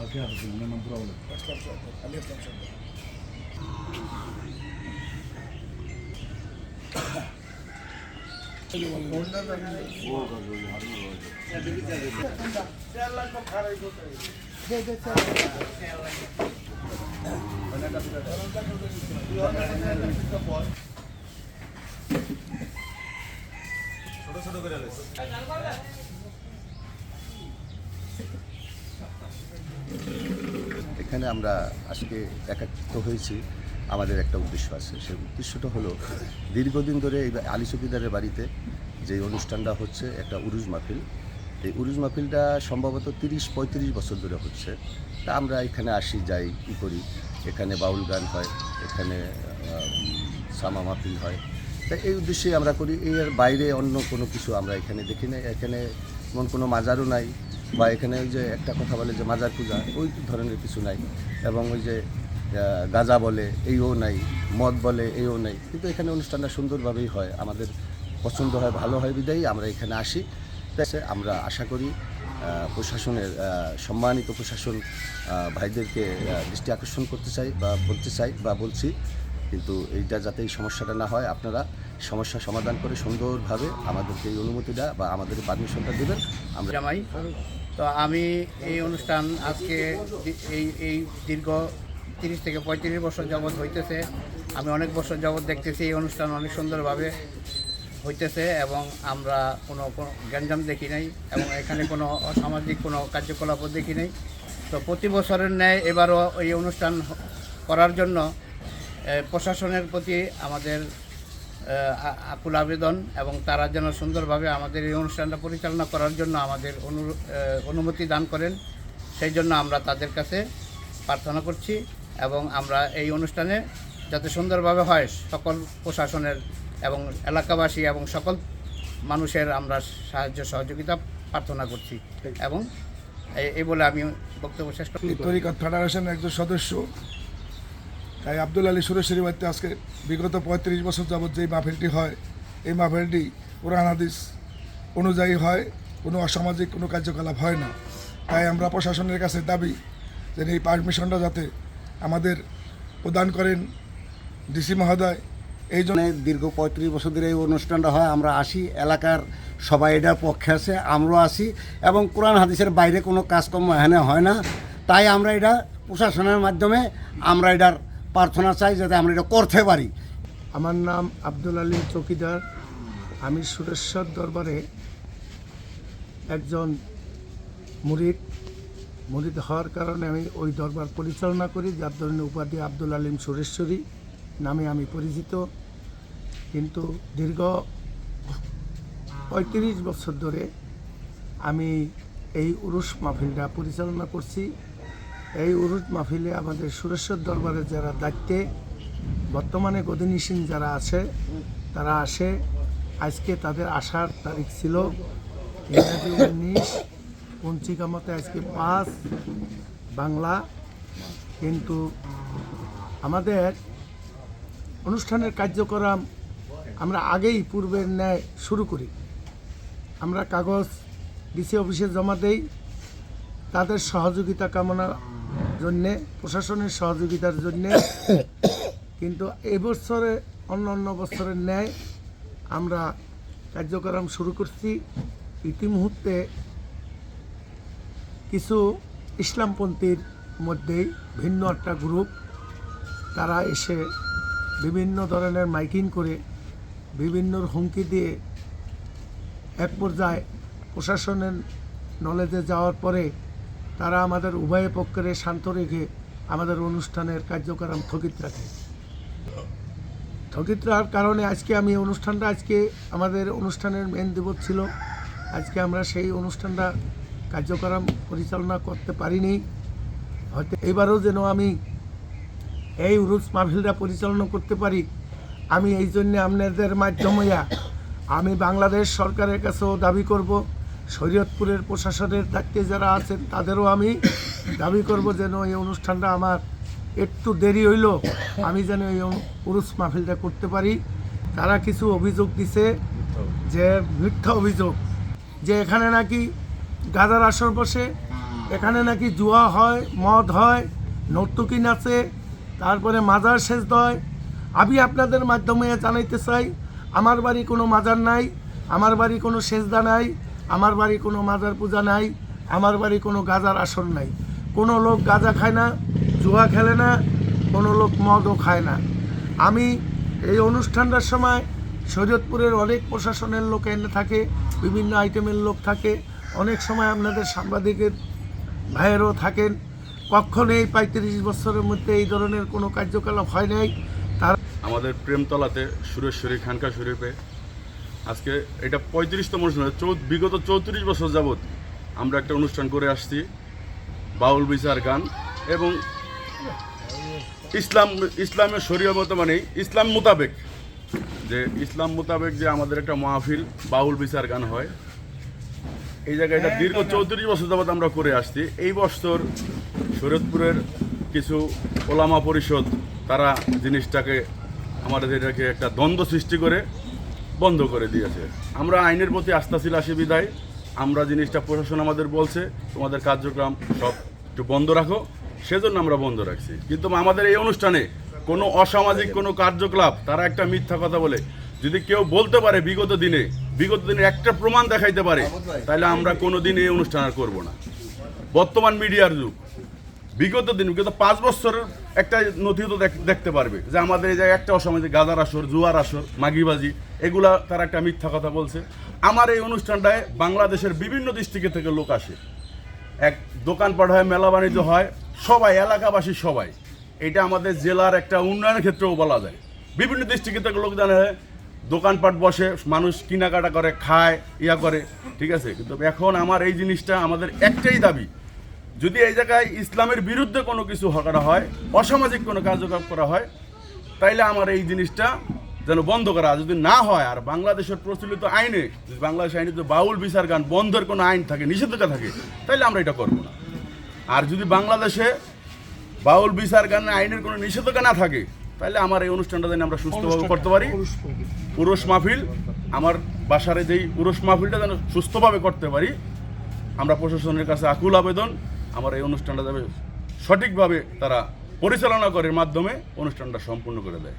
আজকে আসছে উনার নাম পুরো বলে আসলাম সরকার আলী আসলাম সরকার এখানে আমরা আজকে একাত্রিত হয়েছি। আমাদের একটা উদ্দেশ্য আছে। সেই উদ্দেশ্যটা হলো, দীর্ঘদিন ধরে এই আলী চকিদারের বাড়িতে যে অনুষ্ঠানটা হচ্ছে একটা উরুজ মাহফিল। এই উরুজ মাহফিলটা সম্ভবত তিরিশ, পঁয়ত্রিশ বছর ধরে হচ্ছে। তা আমরা এখানে আসি, যাই, কী করি। এখানে বাউল গান হয়, এখানে সামা মাহফিল হয়। তা এই উদ্দেশ্যে আমরা করি। এর বাইরে অন্য কোনো কিছু আমরা এখানে দেখি না এখানে এমন কোনো মাজারও নাই। বা এখানে ওই যে একটা কথা বলে যে মাজার পূজা, ওই ধরনের কিছু নাই। এবং ওই যে গাজা বলে, এইও নাই। মদ বলে, এইও নাই। কিন্তু এখানে অনুষ্ঠানটা সুন্দরভাবেই হয়। আমাদের পছন্দ হয়, ভালো হয়, বিদায়ী। আমরা এখানে আসি। আমরা আশা করি প্রশাসনের সম্মানিত প্রশাসন ভাইদেরকে দৃষ্টি আকর্ষণ করতে চাই বা বলতে চাই বা বলছি। কিন্তু এইটা যাতে এই সমস্যাটা না হয়, আপনারা সমস্যা সমাধান করে সুন্দরভাবে আমাদেরকে এই অনুমতিটা বা আমাদের পারমিশনটা দেবেন। আমরা তো আমি এই অনুষ্ঠান আজকে এই এই দীর্ঘ তিরিশ থেকে পঁয়ত্রিশ বছর যাবৎ হইতেছে। আমি অনেক বছর যাবৎ দেখতেছি এই অনুষ্ঠান অনেক সুন্দরভাবে হইতেছে এবং আমরা কোনো গ্যাঞ্জাম দেখি নাই এবং এখানে কোনো অসামাজিক কোনো কার্যকলাপও দেখি নাই। তো প্রতি বছরের ন্যায় এবারও এই অনুষ্ঠান করার জন্য প্রশাসনের প্রতি আমাদের আকুল আবেদন এবং তারা যেন সুন্দরভাবে আমাদের এই অনুষ্ঠানটা পরিচালনা করার জন্য আমাদের অনু অনুমতি দান করেন, সেই জন্য আমরা তাদের কাছে প্রার্থনা করছি এবং আমরা এই অনুষ্ঠানে যাতে সুন্দরভাবে হয় সকল প্রশাসনের এবং এলাকাবাসী এবং সকল মানুষের আমরা সাহায্য সহযোগিতা প্রার্থনা করছি এবং এই- বলে আমি বক্তব্য শেষ এই ফেডারেশনের একজন সদস্য তাই আব্দুল আলী সুরেশের বাড়িতে আজকে বিগত পঁয়ত্রিশ বছর যাবৎ যেই মাহফিলটি হয়, এই মাহফিলটি কোরআন, হাদিস অনুযায়ী হয়, কোনো অসামাজিক, কোনো কার্যকলাপ হয় না। তাই আমরা প্রশাসনের কাছে দাবি যে এই পারমিশনটা যাতে আমাদের প্রদান করেন ডিসি মহোদয়। এই জন্য মানে দীর্ঘ পঁয়ত্রিশ বছর ধরে এই অনুষ্ঠানটা হয়, আমরা আসি, এলাকার সবাই এটার পক্ষে আছে, আমরাও আসি এবং কোরআন, হাদিসের বাইরে কোনো কাজকর্ম এখানে হয় না। তাই আমরা এটা প্রশাসনের মাধ্যমে আমরা এটার প্রার্থনা চাই যাতে আমরা এটা করতে পারি। আমার নাম আব্দুল আলী চৌকিদার। আমি সুরেশ্বর দরবারে একজন মুরিদ। মুরিদ হওয়ার কারণে আমি ওই দরবার পরিচালনা করি, যার ধরনের উপাধি আব্দুল আলিম সুরেশ্বরী নামে আমি পরিচিত। কিন্তু দীর্ঘ পঁয়ত্রিশ বছর ধরে আমি এই উরুস মাহফিলটা পরিচালনা করছি। এই উরুস মাহফিলে আমাদের সুরেশ্বর দরবারের যারা দায়িত্বে, বর্তমানে গদিনিসীন যারা আছে, তারা আসে। আজকে তাদের আসার তারিখ ছিল উনিশ, পঞ্চিকা মতে আজকে পাঁচ, বাংলা। কিন্তু আমাদের অনুষ্ঠানের কার্যক্রম আমরা আগেই পূর্বের ন্যায় শুরু করি। আমরা কাগজ, ডিসি অফিসে জমা দেই। তাদের সহযোগিতা কামনার জন্যে, প্রশাসনের সহযোগিতার জন্যে। কিন্তু এবছরে অন্য অন্য বছরের ন্যায় আমরা কার্যক্রম শুরু করছি। ইতিমুহূর্তে কিছু ইসলামপন্থীর মধ্যেই ভিন্ন একটা গ্রুপ। তারা এসে বিভিন্ন ধরনের মাইকিং করে, বিভিন্ন হুমকি দিয়ে এক পর্যায়ে প্রশাসনের নলেজে যাওয়ার পরে তারা আমাদের উভয় পক্ষের শান্ত রেখে আমাদের অনুষ্ঠানের কার্যক্রম স্থগিত রাখে। স্থগিত রাখার কারণে আজকে আমি অনুষ্ঠানটা আজকে আমাদের অনুষ্ঠানের মেন দিবস ছিল। আজকে আমরা সেই অনুষ্ঠানটা কার্যক্রম পরিচালনা করতে পারিনি। হয়তো এবারও যেন আমি এই উরুস মাহফিলটা পরিচালনা করতে পারি। আমি এই জন্য আপনাদের মাধ্যমে আমি বাংলাদেশ সরকারের কাছেও দাবি করব। শরীয়তপুরের প্রশাসনের দায়িত্বে যারা আছেন, তাদেরও আমি দাবি করব যেন এই অনুষ্ঠানটা আমার একটু দেরি হইল, আমি যেন এই পুরুষ মাহফিলটা করতে পারি। তারা কিছু অভিযোগ দিছে, যে মিথ্যা অভিযোগ, যে এখানে নাকি গাজার আসর বসে, এখানে নাকি জুয়া হয়, মদ হয়, নর্তকী নাচে, তারপরে মাজার সেচ হয়। আমি আপনাদের মাধ্যমে জানাইতে চাই, আমার বাড়ি কোনো মাজার নাই, আমার বাড়ি কোনো সেজদা নাই আমার বাড়ি কোনো মাজার পূজা নাই, আমার বাড়ি কোনো গাজার আসর নাই। কোনো লোক গাঁজা খায় না, জুয়া খেলে না, কোনো লোক মদও খায় না। আমি এই অনুষ্ঠানটার সময় শরীয়তপুরের অনেক প্রশাসনের লোক এনে থাকে, বিভিন্ন আইটেমের লোক থাকে। অনেক সময় আপনাদের সাংবাদিকের ভাইয়েরও থাকেন। কখনো এই পঁয়ত্রিশ বছরের মধ্যে এই ধরনের কোনো কার্যকলাপ হয় নাই। তার আমাদের প্রেমতলাতে সুরেশ্বরী খানকা শরীফে আজকে এটা পঁয়ত্রিশতম অনুষ্ঠান চৌ বিগত চৌত্রিশ বছর যাবৎ আমরা একটা অনুষ্ঠান করে আসছি, বাউল বিচার গান এবং ইসলাম, ইসলামের শরীয় মতো মানে ইসলাম মোতাবেক, যে ইসলাম মোতাবেক যে আমাদের একটা মাহফিল, বাউল বিচার গান হয়। এই জায়গায় এটা দীর্ঘ চৌত্রিশ বছর যাবৎ আমরা করে আসছি। এই বছর শরীয়তপুরের কিছু ওলামা পরিষদ, তারা জিনিসটাকে, আমাদের এটাকে একটা দ্বন্দ্ব সৃষ্টি করে। বন্ধ করে দিয়েছে। আমরা আইনের প্রতি আস্থাশীল আসি বিদায়। আমরা জিনিসটা প্রশাসন আমাদের বলছে, তোমাদের কার্যক্রম সব একটু বন্ধ রাখো। সেজন্য আমরা বন্ধ রাখছি। কিন্তু আমাদের এই অনুষ্ঠানে কোনো অসামাজিক, কোনো কার্যকলাপ, তারা একটা মিথ্যা কথা বলে। যদি কেউ বলতে পারে বিগত দিনে বিগত দিনে একটা প্রমাণ দেখাইতে পারে, তাহলে আমরা কোনো দিন এই অনুষ্ঠান আর করব না। বর্তমান মিডিয়ার যুগ। বিগত দিন, বিগত পাঁচ বছরের একটা নথি তো দেখ- দেখতে পারবে যে আমাদের এই জায়গায় একটা অসামাজিক গাদার আসর, জুয়ার আসর, মাগিবাজি, এগুলা তারা একটা মিথ্যা কথা বলছে। আমার এই অনুষ্ঠানটায় বাংলাদেশের বিভিন্ন ডিস্ট্রিক্ট থেকে লোক আসে। এক দোকানপাট হয়, মেলা বাণিজ্য হয়, সবাই, এলাকাবাসী সবাই। এটা আমাদের জেলার একটা উন্নয়নের ক্ষেত্রেও বলা যায়। বিভিন্ন ডিস্ট্রিক্ট থেকে লোক জানে, দোকানপাট বসে, মানুষ কেনাকাটা করে, খায়, ইয়া করে, ঠিক আছে? কিন্তু এখন আমার এই জিনিসটা আমাদের একটাই দাবি যদি এই জায়গায় ইসলামের বিরুদ্ধে কোনো কিছু করা হয় অসামাজিক কোনো কার্যকলাপ করা হয় তাইলে আমার এই জিনিসটা যেন বন্ধ করা যদি না হয় আর বাংলাদেশের প্রচলিত আইনে বাংলাদেশ আইনে যদি বাউল বিচার গান বন্ধের কোনো আইন থাকে নিষেধাজ্ঞা থাকে তাইলে আমরা এটা করব না। আর যদি বাংলাদেশে বাউল বিচার গানের আইনের কোনো নিষেধাজ্ঞা না থাকে তাহলে আমার এই অনুষ্ঠানটা যেন আমরা সুস্থভাবে করতে পারি। পুরুষ মাহফিল আমার বাসারে যেই পুরুষ মাহফিলটা যেন সুস্থভাবে করতে পারি আমরা প্রশাসনের কাছে আকুল আবেদন আমার এই অনুষ্ঠানটা যাবে সঠিকভাবে তারা পরিচালনা করার মাধ্যমে অনুষ্ঠানটা সম্পূর্ণ করে দেয়।